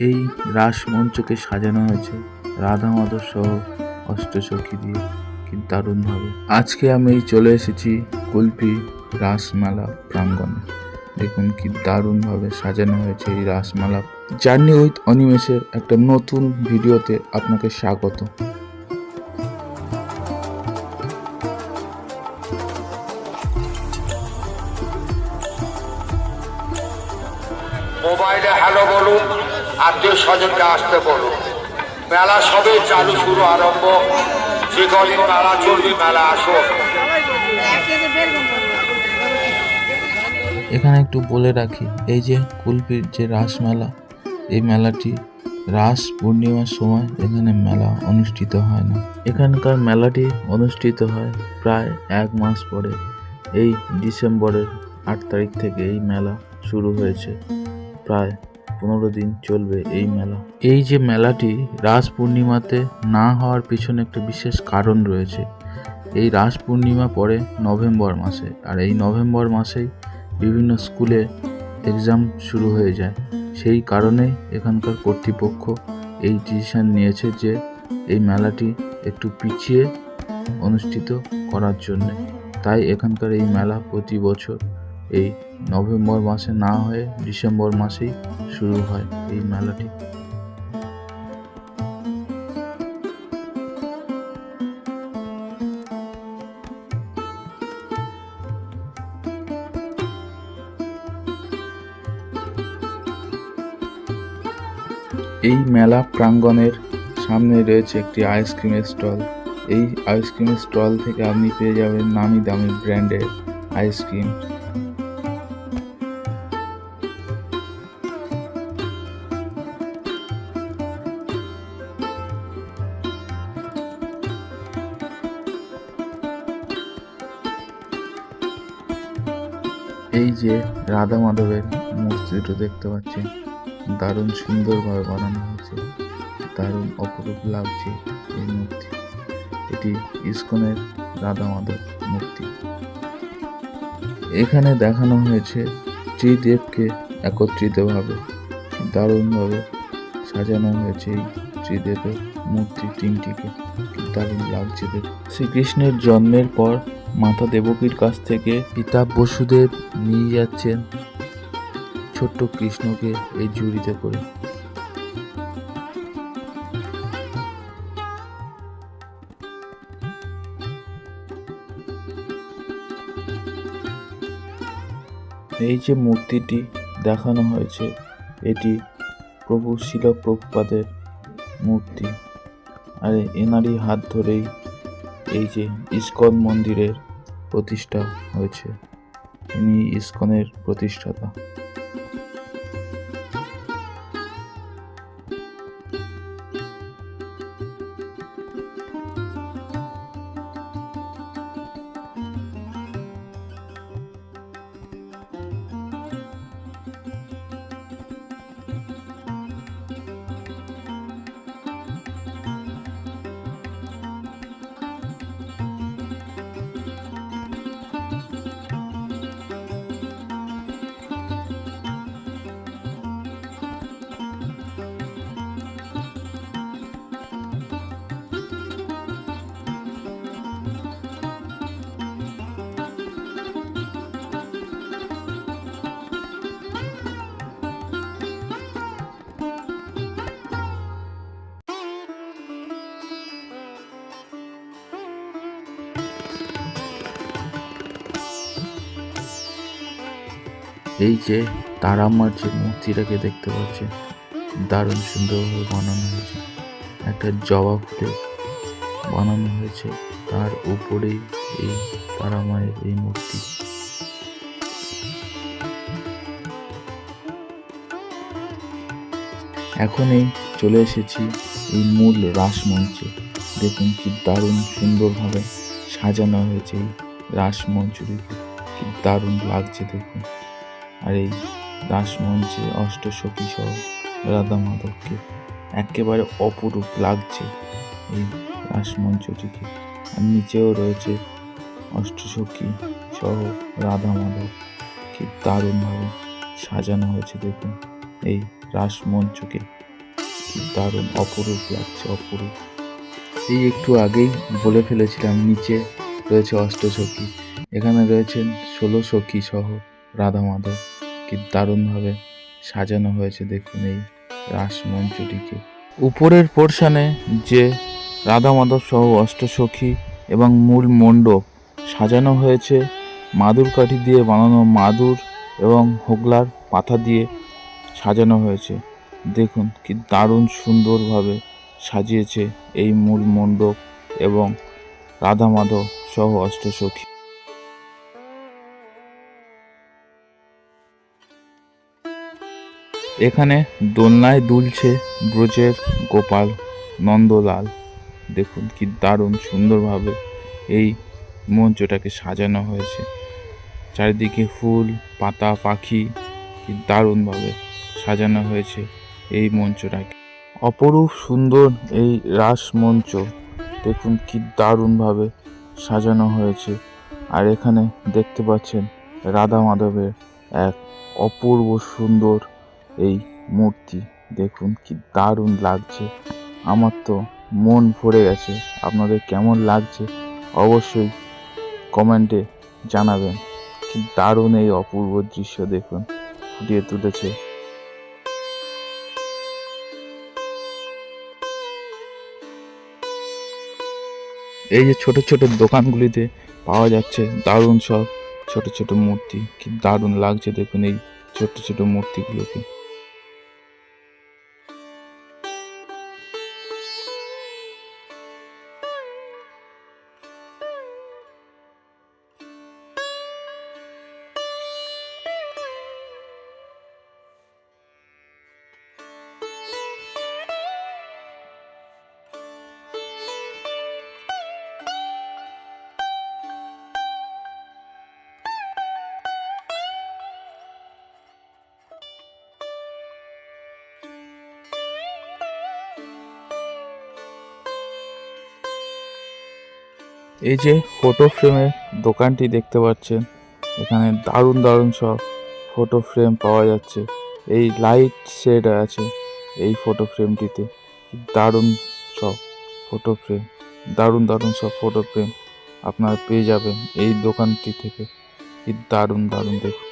এই রাসমঞ্চকে সাজানো হয়েছে। রাধা মাধব সহ অষ্টসখী দিয়ে কিন্তু দারুণভাবে আজকে আমি চলে এসেছি কুলপি রাসমালা প্রাঙ্গণে। দেখুন কি দারুণভাবে সাজানো হয়েছে এই রাসমালা। জার্নি উইথ অনিমেষের একটা নতুন ভিডিওতে আপনাকে স্বাগত। আত্মীয় স্বজনকে আসতে বলুন মেলা সবে চালু শুরু আরম্ভ। যে কদিন মেলা চলবে, মেলা আসো। এখানে একটু বলে রাখি, এই যে কুলপির যে রাস মেলা এই মেলাটি রাস পূর্ণিমার সময় এখানে মেলা অনুষ্ঠিত হয় না। এখানকার মেলাটি অনুষ্ঠিত হয় প্রায় এক মাস পরে। এই ডিসেম্বরের আট তারিখ থেকে এই মেলা শুরু হয়েছে প্রায় পনেরো দিন চলবে এই মেলা। এই যে মেলাটি রাস পূর্ণিমাতে না হওয়ার পিছনে একটা বিশেষ কারণ রয়েছে। এই রাস পূর্ণিমা পড়ে নভেম্বর মাসে আর এই নভেম্বর মাসেই বিভিন্ন স্কুলে এক্সাম শুরু হয়ে যায়। সেই কারণেই এখানকার কর্তৃপক্ষ এই ডিসিশন নিয়েছে যে এই মেলাটি একটু পিছিয়ে অনুষ্ঠিত করার জন্যে। তাই এখানকার এই মেলা প্রতি বছর এই নভেম্বর মাসে না হয়ে ডিসেম্বর মাসেই শুরু হয় এই মেলাটি। এই মেলা প্রাঙ্গণের সামনে রয়েছে একটি আইসক্রিমের স্টল। এই আইসক্রিমের স্টল থেকে আপনি পেয়ে যাবেন নামি দামি ব্র্যান্ডের আইসক্রিম। এই যে রাধা মাধবের মূর্তি দুটো দেখতে পাচ্ছেন দারুণ সুন্দরভাবে বানানো হয়েছে। দারুণ অপরূপ লাগছে এই মূর্তি। এটি ইস্কনের রাধা মাধব মূর্তি। এখানে দেখানো হয়েছে ত্রিদেবকে একত্রিতভাবে। দারুণভাবে সাজানো হয়েছে এই ত্রিদেবের মূর্তি তিনটিকে। দারুণ লাগছে দেখে শ্রীকৃষ্ণের জন্মের পর মাতা দেবকীর কাছ থেকে পিতা বসুদেব নিয়ে যাচ্ছেন ছোট্ট কৃষ্ণকে এই ঝুড়িতে করে। এই যে মূর্তিটি দেখানো হয়েছে, এটি প্রভু শিল মূর্তি। আর, এনারই হাত ধরেই এই যে ইস্কন মন্দিরের প্রতিষ্ঠা হয়েছে। তিনি ইসকনের প্রতিষ্ঠাতা। এই যে তারামার যে মূর্তিটাকে দেখতে পাচ্ছেন দারুণ সুন্দরভাবে বানানো হয়েছে। একটা জবা ফুলে বানানো হয়েছে, তার উপরেই এই তারামায়ের এই মূর্তি। এখনই চলে এসেছি এই মূল রাসমঞ্চে। দেখুন কি দারুণ সুন্দরভাবে সাজানো হয়েছে এই রাসমঞ্চটিকে। কি দারুণ লাগছে দেখুন। আর এই রাসমঞ্চে অষ্টসখী সহ রাধা মাধবকে একেবারে অপরূপ লাগছে এই রাসমঞ্চটিকে আর নিচেও রয়েছে অষ্টসখী সহ রাধা মাধব কি দারুণভাবে সাজানো হয়েছে, দেখুন। এই রাসমঞ্চকে কি দারুণ অপরূপ লাগছে, অপরূপ। এই একটু আগেই বলে ফেলেছিলাম, নিচে রয়েছে অষ্টসখী এখানে রয়েছেন ষোলো সখী সহ রাধা মাধব কি দারুণভাবে সাজানো হয়েছে দেখুন এই রাসমঞ্চটিকে। উপরের পোর্শনে যে রাধা মাধব সহ অষ্টসখী এবং মূল মণ্ডপ সাজানো হয়েছে, মাদুর কাঠি দিয়ে বানানো মাদুর এবং হোগলার পাতা দিয়ে সাজানো হয়েছে। দেখুন কি দারুণ সুন্দরভাবে সাজিয়েছে এই মূল মণ্ডপ এবং রাধা মাধব সহ অষ্টসখী। এখানে দোলনায় দুলছে ব্রজের গোপাল নন্দলাল। দেখুন কি দারুণ সুন্দরভাবে এই মঞ্চটাকে সাজানো হয়েছে। চারিদিকে ফুল, পাতা, পাখি কি দারুণভাবে সাজানো হয়েছে এই মঞ্চটাকে। অপরূপ সুন্দর এই রাস মঞ্চ, দেখুন কি দারুণভাবে সাজানো হয়েছে। আর এখানে দেখতে পাচ্ছেন রাধা মাধবের এক অপূর্ব সুন্দর এই মূর্তি, দেখুন কি দারুণ লাগছে। আমার তো মন ভরে গেছে, আপনাদের কেমন লাগছে অবশ্যই কমেন্টে জানাবেন। কি দারুণ এই অপূর্ব দৃশ্য, দেখুন, ফুটিয়ে তুলেছে। এই যে ছোট ছোট দোকানগুলিতে পাওয়া যাচ্ছে দারুণ সব ছোট ছোট মূর্তি, কি দারুণ লাগছে, দেখুন এই ছোট ছোট মূর্তিগুলোকে। এই যে ফটো ফ্রেমের দোকানটি দেখতে পাচ্ছেন, এখানে দারুণ দারুণ সব ফটো ফ্রেম পাওয়া যাচ্ছে। এই লাইট শেড আছে এই ফটো ফ্রেমটিতে দারুণ সব ফটো ফ্রেম দারুণ দারুণ সব ফটো ফ্রেম আপনারা পেয়ে যাবেন এই দোকানটি থেকে। কি দারুণ দারুণ দেখুন।